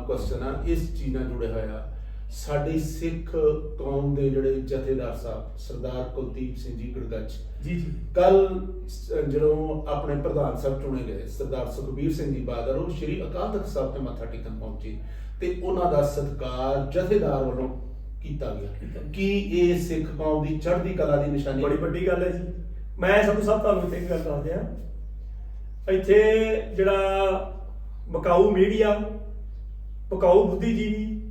Speaker 1: ਕੁਐਸਚਨ ਆ ਇਸ ਚੀਜ਼ ਨਾਲ ਜੁੜਿਆ ਹੋਇਆ। ਸਾਡੀ ਸਿੱਖ ਕੌਮ ਦੇ ਜਿਹੜੇ ਜਥੇਦਾਰ ਸਾਹਿਬ ਸਰਦਾਰ ਕੁਲਦੀਪ ਸਿੰਘ ਜੀ ਗੜਗੱਚ
Speaker 2: ਜੀ ਜੀ।
Speaker 1: ਕੱਲ ਜਦੋਂ ਆਪਣੇ ਪ੍ਰਧਾਨ ਸਾਹਿਬ ਚੁਣੇ ਗਏ ਸਰਦਾਰ ਸੁਖਬੀਰ ਸਿੰਘ ਜੀ ਬਾਦਲ ਉਹ ਸ਼੍ਰੀ ਅਕਾਲ ਤਖਤ ਸਾਹਿਬ ਤੇ ਮੱਥਾ ਟੇਕਣ ਪਹੁੰਚੇ। ਤੇ ਉਹਨਾਂ ਦਾ ਸਤਿਕਾਰ ਜਥੇਦਾਰ ਵੱਲੋਂ ਕੀਤਾ ਗਿਆ। ਕੀ ਇਹ ਸਿੱਖ ਕੌਮ ਦੀ ਚੜ੍ਹਦੀ ਕਲਾ ਦੀ ਨਿਸ਼ਾਨੀ?
Speaker 2: ਬੜੀ ਵੱਡੀ ਗੱਲ ਹੈ ਜੀ। ਮੈਂ ਸੰਧੂ ਸਾਹਿਬ ਤੁਹਾਨੂੰ ਇੱਥੇ ਇੱਕ ਗੱਲ ਦੱਸਦੇ ਆ ਇੱਥੇ ਜਿਹੜਾ ਬਕਾਊ ਮੀਡੀਆ ਬਕਾਊ ਬੁੱਧੀਜੀਵੀ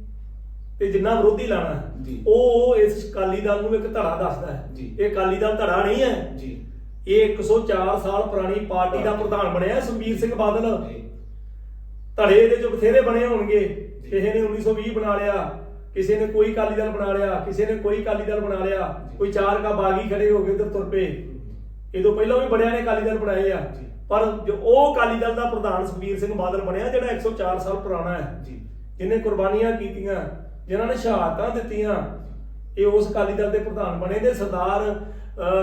Speaker 2: ਤੇ ਜਿੰਨਾ ਵਿਰੋਧੀ ਲਾਣਾ
Speaker 1: ਜੀ।
Speaker 2: ਉਹ ਇਸ ਅਕਾਲੀ ਦਲ ਨੂੰ ਇੱਕ ਧੜਾ ਦੱਸਦਾ ਹੈ।
Speaker 1: ਜੀ।
Speaker 2: ਇਹ ਅਕਾਲੀ ਦਲ ਧੜਾ ਨਹੀਂ ਹੈ।
Speaker 1: ਜੀ।
Speaker 2: ਇਹ 104 ਸਾਲ ਪੁਰਾਣੀ ਪਾਰਟੀ ਦਾ ਪ੍ਰਧਾਨ ਬਣਿਆ ਸੁਖਬੀਰ ਸਿੰਘ ਬਾਦਲ। ਧੜੇ ਦੇ ਜੋ ਬਥੇਰੇ ਬਣੇ ਹੋਣਗੇ ਕਿਸੇ ਨੇ 1920 ਬਣਾ ਲਿਆ ਕਿਸੇ ਨੇ ਕੋਈ ਅਕਾਲੀ ਦਲ ਬਣਾ ਲਿਆ ਕਿਸੇ ਨੇ ਕੋਈ ਅਕਾਲੀ ਦਲ ਬਣਾ ਲਿਆ ਕੋਈ ਚਾਰ ਕਾ ਬਾਗੀ ਖੜੇ ਹੋ ਗਏ ਉਧਰ ਤੁਰ ਪਏ। ਇਹ ਤੋਂ ਪਹਿਲਾਂ ਵੀ ਬੜਿਆਂ ਨੇ ਅਕਾਲੀ ਦਲ ਬਣਾਏ ਆ। ਪਰ ਜੋ ਉਹ ਅਕਾਲੀ ਦਲ ਦਾ ਪ੍ਰਧਾਨ ਸੁਖਬੀਰ ਸਿੰਘ ਬਾਦਲ ਬਣਿਆ ਜਿਹੜਾ 104 ਸਾਲ ਪੁਰਾਣਾ ਹੈ।
Speaker 1: ਜੀ।
Speaker 2: ਜਿਹਨੇ ਕੁਰਬਾਨੀਆਂ ਕੀਤੀਆਂ ਜਿਨ੍ਹਾਂ ਨੇ ਸ਼ਹਾਦਤਾਂ ਦਿੱਤੀਆਂ ਇਹ ਉਸ ਅਕਾਲੀ ਦਲ ਦੇ ਪ੍ਰਧਾਨ ਬਣੇ ਤੇ ਸਰਦਾਰ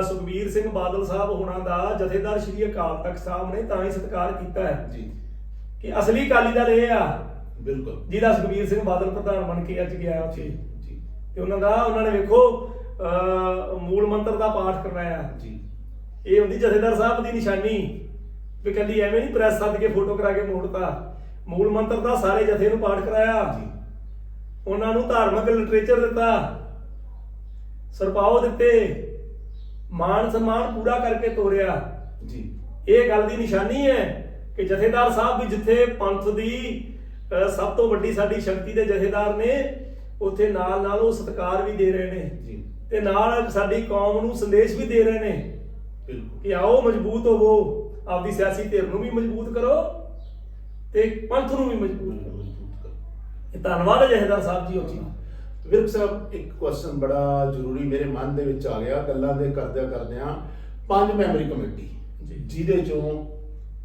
Speaker 2: ਸੁਖਬੀਰ ਸਿੰਘ ਬਾਦਲ ਸਾਹਿਬ ਹੋਣਾ ਦਾ ਜਥੇਦਾਰ ਸ਼੍ਰੀ ਅਕਾਲ ਤਖਤ ਸਾਹਿਬ ਨੇ ਤਾਂ ਹੀ ਸਤਿਕਾਰ ਕੀਤਾ ਹੈ।
Speaker 1: ਜੀ।
Speaker 2: ਕਿ ਅਸਲੀ ਅਕਾਲੀ ਦਲ ਇਹ ਆ
Speaker 1: ਬਿਲਕੁਲ।
Speaker 2: ਜਿਹਦਾ ਸੁਖਬੀਰ ਸਿੰਘ ਬਾਦਲ ਪ੍ਰਧਾਨ ਬਣ ਕੇ ਅੱਜ ਗਿਆ ਉੱਥੇ।
Speaker 1: ਜੀ
Speaker 2: ਤੇ ਉਹਨਾਂ ਦਾ ਉਹਨਾਂ ਨੇ ਵੇਖੋ ਮੂਲ ਮੰਤਰ ਦਾ ਪਾਠ ਕਰਵਾਇਆ।
Speaker 1: ਜੀ।
Speaker 2: ਇਹ ਹੁੰਦੀ ਜਥੇਦਾਰ ਸਾਹਿਬ ਦੀ ਨਿਸ਼ਾਨੀ। ਵੀ ਕੱਲੀ ਐਵੇਂ ਨਹੀਂ ਪ੍ਰੈਸ ਸੱਦ ਕੇ ਫੋਟੋ ਕਰਾ ਕੇ ਮੋੜਤਾ। ਮੂਲ ਮੰਤਰ ਦਾ ਸਾਰੇ ਜਥੇ ਨੂੰ ਪਾਠ ਕਰਾਇਆ।
Speaker 1: ਜੀ।
Speaker 2: ਉਹਨਾਂ ਨੂੰ ਧਾਰਮਿਕ ਲਿਟਰੇਚਰ ਦਿੱਤਾ। ਸਰਪਾਓ ਦਿੱਤੇ। ਮਾਨ ਸਨਮਾਨ ਪੂਰਾ ਕਰਕੇ ਤੋਰਿਆ।
Speaker 1: ਜੀ।
Speaker 2: ਇਹ ਗੱਲ ਦੀ ਨਿਸ਼ਾਨੀ ਹੈ ਕਿ ਜਥੇਦਾਰ ਸਾਹਿਬ ਵੀ ਜਿੱਥੇ ਪੰਥ ਦੀ ਸਭ ਤੋਂ ਵੱਡੀ ਸਾਡੀ ਸ਼ਕਤੀ ਦੇ ਜਥੇਦਾਰ ਨੇ ਉੱਥੇ ਨਾਲ ਨਾਲ ਉਹ ਸਤਿਕਾਰ ਵੀ ਦੇ ਰਹੇ ਨੇ।
Speaker 1: ਜੀ।
Speaker 2: ਤੇ ਨਾਲ ਸਾਡੀ ਕੌਮ ਨੂੰ ਸੰਦੇਸ਼ ਵੀ ਦੇ ਰਹੇ ਨੇ
Speaker 1: ਬਿਲਕੁਲ।
Speaker 2: ਕਿ ਆਓ ਮਜ਼ਬੂਤ ਹੋਵੋ। ਆਪਦੀ ਸਿਆਸੀ ਧਿਰ ਨੂੰ ਵੀ ਮਜ਼ਬੂਤ ਕਰੋ ਤੇ ਪੰਥ ਨੂੰ ਵੀ ਮਜ਼ਬੂਤ ਕਰੋ। ਇਹ ਧੰਨਵਾਦ ਹੈ ਜਥੇਦਾਰ ਸਾਹਿਬ ਜੀ ਉੱਚੀ
Speaker 1: ਵਿਰਕ ਸਾਹਿਬ ਇੱਕ ਕੁਐਸਚਨ ਬੜਾ ਜ਼ਰੂਰੀ ਮੇਰੇ ਮਨ ਦੇ ਵਿੱਚ ਆ ਗਿਆ ਗੱਲਾਂ ਦੇ ਕਰਦਿਆਂ ਕਰਦਿਆਂ। ਪੰਜ ਮੈਂਬਰੀ ਕਮੇਟੀ
Speaker 2: ਜੀ।
Speaker 1: ਜਿਹਦੇ ਚੋਂ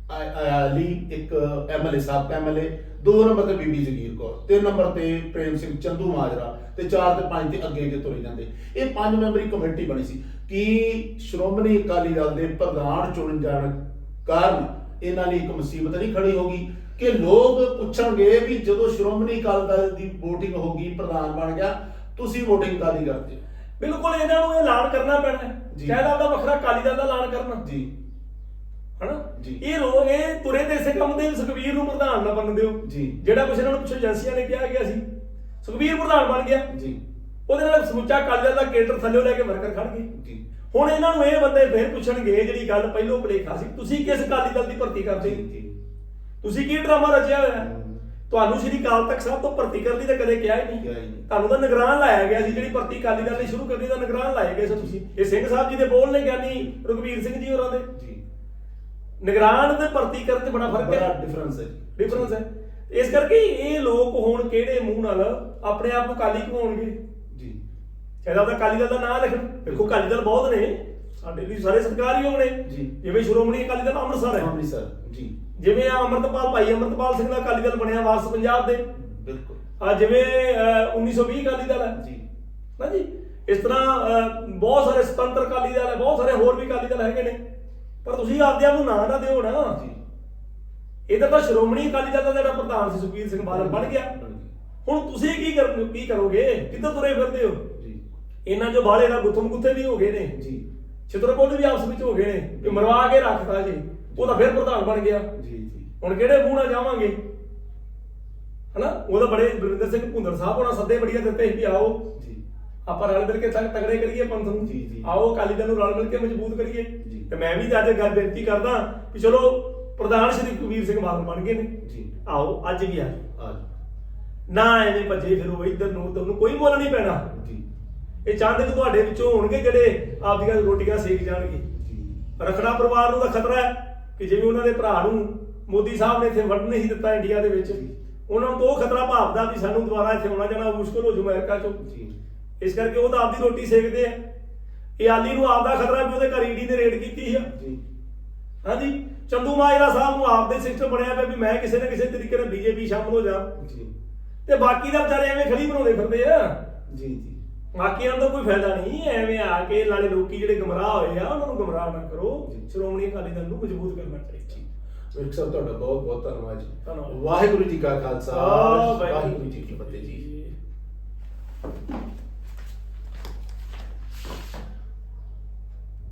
Speaker 1: ਅਲੀ ਇੱਕ ਐਮਐਲਏ ਸਾਹਿਬ ਐਮਐਲਏ ਦੋ ਨੰਬਰ ਤੇ ਬੀਬੀ ਜਗੀਰ ਕੌਰ ਤਿੰਨ ਨੰਬਰ ਤੇ ਪ੍ਰੇਮ ਸਿੰਘ ਚੰਦੂ ਮਾਜਰਾ ਤੇ ਚਾਰ ਤੇ ਪੰਜ ਤੇ ਅੱਗੇ ਅੱਗੇ ਤੁਰੇ ਜਾਂਦੇ। ਇਹ ਪੰਜ ਮੈਂਬਰੀ ਕਮੇਟੀ ਬਣੀ ਸੀ ਕੀ ਸ਼੍ਰੋਮਣੀ ਅਕਾਲੀ ਦਲ ਦੇ ਪ੍ਰਧਾਨ ਚੁਣ ਜਾਣ ਕਾਰਨ ਇਹਨਾਂ ਲਈ ਇੱਕ ਮੁਸੀਬਤ ਨਹੀਂ ਖੜੀ ਹੋਗੀ ਕਿ ਲੋਕ ਪੁੱਛਣਗੇ ਵੀ ਜਦੋਂ ਸ਼੍ਰੋਮਣੀ ਅਕਾਲੀ ਦਲ ਦੀ VOTING ਹੋਗੀ ਪ੍ਰਧਾਨ ਬਣ ਗਿਆ ਤੁਸੀਂ VOTING ਕਾਦੀ ਕਰਦੇ ਹੋ?
Speaker 2: ਬਿਲਕੁਲ ਇਹਨਾਂ ਨੂੰ ਐਲਾਨ ਕਰਨਾ ਪੈਣਾ ਹੈ। ਸ਼ਾਇਦ ਆਪਦਾ ਵੱਖਰਾ ਅਕਾਲੀ ਦਲ ਦਾ ਐਲਾਨ ਕਰਨਾ।
Speaker 1: ਜੀ।
Speaker 2: ਹਨਾ?
Speaker 1: ਜੀ।
Speaker 2: ਇਹ ਲੋਕ ਇਹ ਤੁਰੇ ਤੇ ਇਸੇ ਕੰਮ ਦੇ ਸੁਖਬੀਰ ਨੂੰ ਪ੍ਰਧਾਨ ਨਾ ਬਣਨ ਦਿਓ।
Speaker 1: ਜੀ।
Speaker 2: ਜਿਹੜਾ ਕੁਛ ਇਹਨਾਂ ਨੂੰ ਪਿੱਛੋਂ ਏਜੰਸੀਆਂ ਨੇ ਕਿਹਾ ਗਿਆ ਸੀ। ਸੁਖਬੀਰ ਪ੍ਰਧਾਨ ਬਣ ਗਿਆ।
Speaker 1: ਜੀ।
Speaker 2: ਉਹਦੇ ਨਾਲ ਸਮੁੱਚਾ ਅਕਾਲੀ ਦਲ ਦਾ ਕੇਡਰ ਥੱਲੇ ਲੈ ਕੇ ਵਰਕਰ ਖੜ ਗਏ।
Speaker 1: ਜੀ।
Speaker 2: ਹੁਣ ਇਹਨਾਂ ਨੂੰ ਇਹ ਬੰਦੇ ਫੇਰ ਪੁੱਛਣਗੇ ਜਿਹੜੀ ਗੱਲ ਪਹਿਲੋਂ ਭਲੇਖਾ ਸੀ। ਤੁਸੀਂ ਕਿਸ ਅਕਾਲੀ ਦਲ ਦੀ ਭਰਤੀ ਕਰਦੇ ਤੁਸੀਂ ਕੀ ਡਰਾਮਾ ਰਚਿਆ ਹੋਇਆ? ਤੁਹਾਨੂੰ ਸ਼੍ਰੀ ਅਕਾਲ ਤਖਤ ਸਾਹਿਬ ਤੋਂ ਭਰਤੀ ਕਰਨ ਦੀ ਤਾਂ ਕਦੇ ਕਿਹਾ ਹੀ ਨਹੀਂ। ਤੁਹਾਨੂੰ ਤਾਂ ਨਿਗਰਾਨ ਲਾਇਆ ਗਿਆ ਸੀ ਜਿਹੜੀ ਭਰਤੀ ਅਕਾਲੀ ਦਲ ਨੇ ਸ਼ੁਰੂ ਕਰਨੀ ਤਾਂ ਨਿਗਰਾਨ ਲਾਏ ਗਏ ਸੀ ਤੁਸੀਂ। ਇਹ ਸਿੰਘ ਸਾਹਿਬ ਜੀ ਦੇ ਬੋਲ ਨੇ ਗਿਆਨੀ ਰਘਵੀਰ ਸਿੰਘ ਜੀ ਹੋਰਾਂ ਦੇ।
Speaker 1: ਜੀ।
Speaker 2: ਨਿਗਰਾਨ ਤੇ ਭਰਤੀ ਕਰਨ 'ਚ ਬੜਾ ਫ਼ਰਕ
Speaker 1: ਬੜਾ
Speaker 2: ਹੈ
Speaker 1: ਡਿਫਰੈਂਸ ਹੈ
Speaker 2: ਡਿਫਰੈਂਸ ਹੈ। ਇਸ ਕਰਕੇ ਇਹ ਲੋਕ ਹੁਣ ਕਿਹੜੇ ਮੂੰਹ ਨਾਲ ਆਪਣੇ ਆਪ ਨੂੰ ਕਾਲੀ ਕਹਾਉਣਗੇ ਚਾਹੀਦਾ ਉਹਦਾ ਅਕਾਲੀ ਦਲ ਦਾ ਨਾਂ ਲਿਖਣ ਦੇਖੋ ਅਕਾਲੀ ਦਲ ਬਹੁਤ ਨੇ। ਸਾਡੇ ਲਈ ਸਾਰੇ ਸਤਿਕਾਰਯੋਗ ਨੇ।
Speaker 1: ਜੀ।
Speaker 2: ਜਿਵੇਂ ਸ਼੍ਰੋਮਣੀ ਅਕਾਲੀ ਦਲ ਅੰਮ੍ਰਿਤਸਰ ਹੈ।
Speaker 1: ਅੰਮ੍ਰਿਤਸਰ ਜੀ।
Speaker 2: ਜਿਵੇਂ ਆ ਅੰਮ੍ਰਿਤਪਾਲ ਭਾਈ ਅੰਮ੍ਰਿਤਪਾਲ ਸਿੰਘ ਦਾ ਅਕਾਲੀ ਦਲ ਬਣਿਆ ਵਾਰਸ ਪੰਜਾਬ ਦੇ।
Speaker 1: ਬਿਲਕੁਲ।
Speaker 2: ਆ ਜਿਵੇਂ ਅਹ, 1920 ਅਕਾਲੀ ਦਲ ਹੈ।
Speaker 1: ਜੀ।
Speaker 2: ਨਾ ਜੀ? ਇਸ ਤਰ੍ਹਾਂ ਬਹੁਤ ਸਾਰੇ ਸੁਤੰਤਰ ਅਕਾਲੀ ਦਲ ਹੈ ਬਹੁਤ ਸਾਰੇ ਹੋਰ ਵੀ ਅਕਾਲੀ ਦਲ ਹੈਗੇ ਨੇ। ਪਰ ਤੁਸੀਂ ਆਪਦੇ ਆਪ ਨੂੰ ਨਾਂ ਨਾ ਦਿਓ ਨਾ।
Speaker 1: ਜੀ।
Speaker 2: ਇਹਦਾ ਤਾਂ ਸ਼੍ਰੋਮਣੀ ਅਕਾਲੀ ਦਲ ਦਾ ਜਿਹੜਾ ਪ੍ਰਧਾਨ ਸੀ ਸੁਖਬੀਰ ਸਿੰਘ ਬਾਦਲ ਬਣ ਗਿਆ। ਹੁਣ ਤੁਸੀਂ ਕੀ ਕਰ ਕੀ ਕਰੋਗੇ? ਕਿੱਧਰ ਤੁਰੇ ਫਿਰਦੇ ਹੋ? ਇਹਨਾਂ ਜੋ ਬਾਲੇ ਦਾ ਗੁੱਥਮ ਗੁੱਥੇ ਵੀ ਹੋ ਗਏ ਨੇ।
Speaker 1: ਜੀ।
Speaker 2: ਛਿੱਤਰਪੁਰ ਵੀ ਆਪਸ ਵਿੱਚ ਹੋ ਗਏ ਨੇ। ਕਿ ਮਰਵਾ ਕੇ ਰੱਖਤਾ ਜੀ ਉਹ ਤਾਂ ਫਿਰ ਪ੍ਰਧਾਨ ਬਣ ਗਿਆ।
Speaker 1: ਜੀ ਜੀ।
Speaker 2: ਹੁਣ ਕਿਹੜੇ ਮੂੰਹ ਨਾਲ ਜਾਵਾਂਗੇ? ਹਨਾ? ਉਹ ਤਾਂ ਬੜੇ ਬਰਿੰਦਰ ਸਿੰਘ ਭੁੰਦੜ ਸਾਹਿਬ ਹੋਣਾ ਸੱਦੇ ਬੜੀਆਂ ਦਿੱਤੇ ਸੀ ਵੀ ਆਓ।
Speaker 1: ਜੀ।
Speaker 2: ਆਪਾਂ ਰਲ ਮਿਲ ਕੇ ਤਗੜੇ ਕਰੀਏ ਪੰਥ ਨੂੰ।
Speaker 1: ਜੀ, ਜੀ।
Speaker 2: ਆਓ ਅਕਾਲੀ ਦਲ ਨੂੰ ਰਲ ਮਿਲ ਕੇ ਮਜ਼ਬੂਤ ਕਰੀਏ। ਤੇ ਮੈਂ ਵੀ ਅੱਜ ਗੱਲ ਬੇਨਤੀ ਕਰਦਾ ਕਿ ਚਲੋ ਪ੍ਰਧਾਨ ਸ਼੍ਰੀ ਕਬੀਰ ਸਿੰਘ ਬਾਦਲ ਬਣ ਗਏ ਨੇ।
Speaker 1: ਜੀ।
Speaker 2: ਆਓ ਅੱਜ ਵੀ ਆ।
Speaker 1: ਆਜ
Speaker 2: ਨਾ ਐਵੇਂ ਭੱਜੇ ਫਿਰੋ ਇੱਧਰ ਨੂੰ ਉੱਧਰ ਨੂੰ ਕੋਈ ਮੁੱਲ ਨਹੀਂ ਪੈਣਾ।
Speaker 1: ਜੀ।
Speaker 2: ਇਹ ਚਾਹੁੰਦੇ ਕਿ ਤੁਹਾਡੇ ਵਿੱਚੋਂ ਹੋਣਗੇ ਜਿਹੜੇ ਆਪਦੀਆਂ ਰੋਟੀਆਂ ਸੇਕ ਜਾਣਗੇ। ਰਖੜਾ ਪਰਿਵਾਰ ਨੂੰ ਤਾਂ ਖਤਰਾ ਹੈ ਕਿ ਜਿਵੇਂ ਉਹਨਾਂ ਦੇ ਭਰਾ ਨੂੰ ਮੋਦੀ ਸਾਹਿਬ ਨੇ ਇੱਥੇ ਵੜਨ ਨਹੀਂ ਦਿੱਤਾ ਇੰਡੀਆ ਦੇ ਵਿੱਚ ਉਹਨਾਂ ਨੂੰ ਤਾਂ ਉਹ ਖਤਰਾ ਭਾਵਦਾ ਵੀ ਸਾਨੂੰ ਦੁਬਾਰਾ ਇੱਥੇ ਆਉਣਾ ਜਾਣਾ ਮੁਸ਼ਕਲ ਹੋ ਜੂ ਅਮਰੀਕਾ ਚੋਂ। ਇਸ ਕਰਕੇ ਉਹ ਤਾਂ ਆਪਦੀ ਰੋਟੀ ਸੇਕਦੇ ਆ। ਇਹ ਆਲੀ ਨੂੰ ਆਪਦਾ ਖਤਰਾ ਵੀ ਉਹਦੇ ਘਰ ਈਡੀ ਨੇ ਰੇਡ ਕੀਤੀ ਆ ਹਾਂਜੀ ਚੰਦੂ ਮਾਜਰਾ ਸਾਹਿਬ ਨੂੰ ਆਪਦੇ ਸਿਸਟਮ ਬਣਿਆ ਪਿਆ ਵੀ ਮੈਂ ਕਿਸੇ ਨਾ ਕਿਸੇ ਤਰੀਕੇ ਨਾਲ ਬੀਜੇਪੀ ਸ਼ਾਮਲ ਹੋ ਜਾ।
Speaker 1: ਜੀ।
Speaker 2: ਤੇ ਬਾਕੀ ਦਾ ਵਿਚਾਰੇ ਐਵੇਂ ਖੜੀ ਬਣਾਉਂਦੇ ਫਿਰਦੇ ਆ।
Speaker 1: ਜੀ ਜੀ।
Speaker 2: ਬਾਕੀਆਂ ਨੂੰ ਤਾਂ ਕੋਈ ਫਾਇਦਾ ਨਹੀਂ ਐਵੇਂ ਆ ਕੇ ਨਾਲੇ ਲੋਕੀ ਜਿਹੜੇ ਗਮਰਾਹ ਹੋਏ ਆ ਉਹਨਾਂ ਨੂੰ ਗਮਰਾਹ ਨਾ ਕਰੋ। ਸ਼੍ਰੋਮਣੀ ਅਕਾਲੀ ਦਲ ਨੂੰ ਮਜ਼ਬੂਤ ਕਰਨਾ ਚਾਹੀਦਾ
Speaker 1: ਵਿਰਕ ਸਾਹਿਬ ਤੁਹਾਡਾ ਬਹੁਤ ਬਹੁਤ ਧੰਨਵਾਦ ਜੀ। ਵਾਹਿਗੁਰੂ ਜੀ ਕਾ ਖਾਲਸਾ ਵਾਹਿਗੁਰੂ ਜੀ ਕੀ ਫਤਿਹ ਜੀ।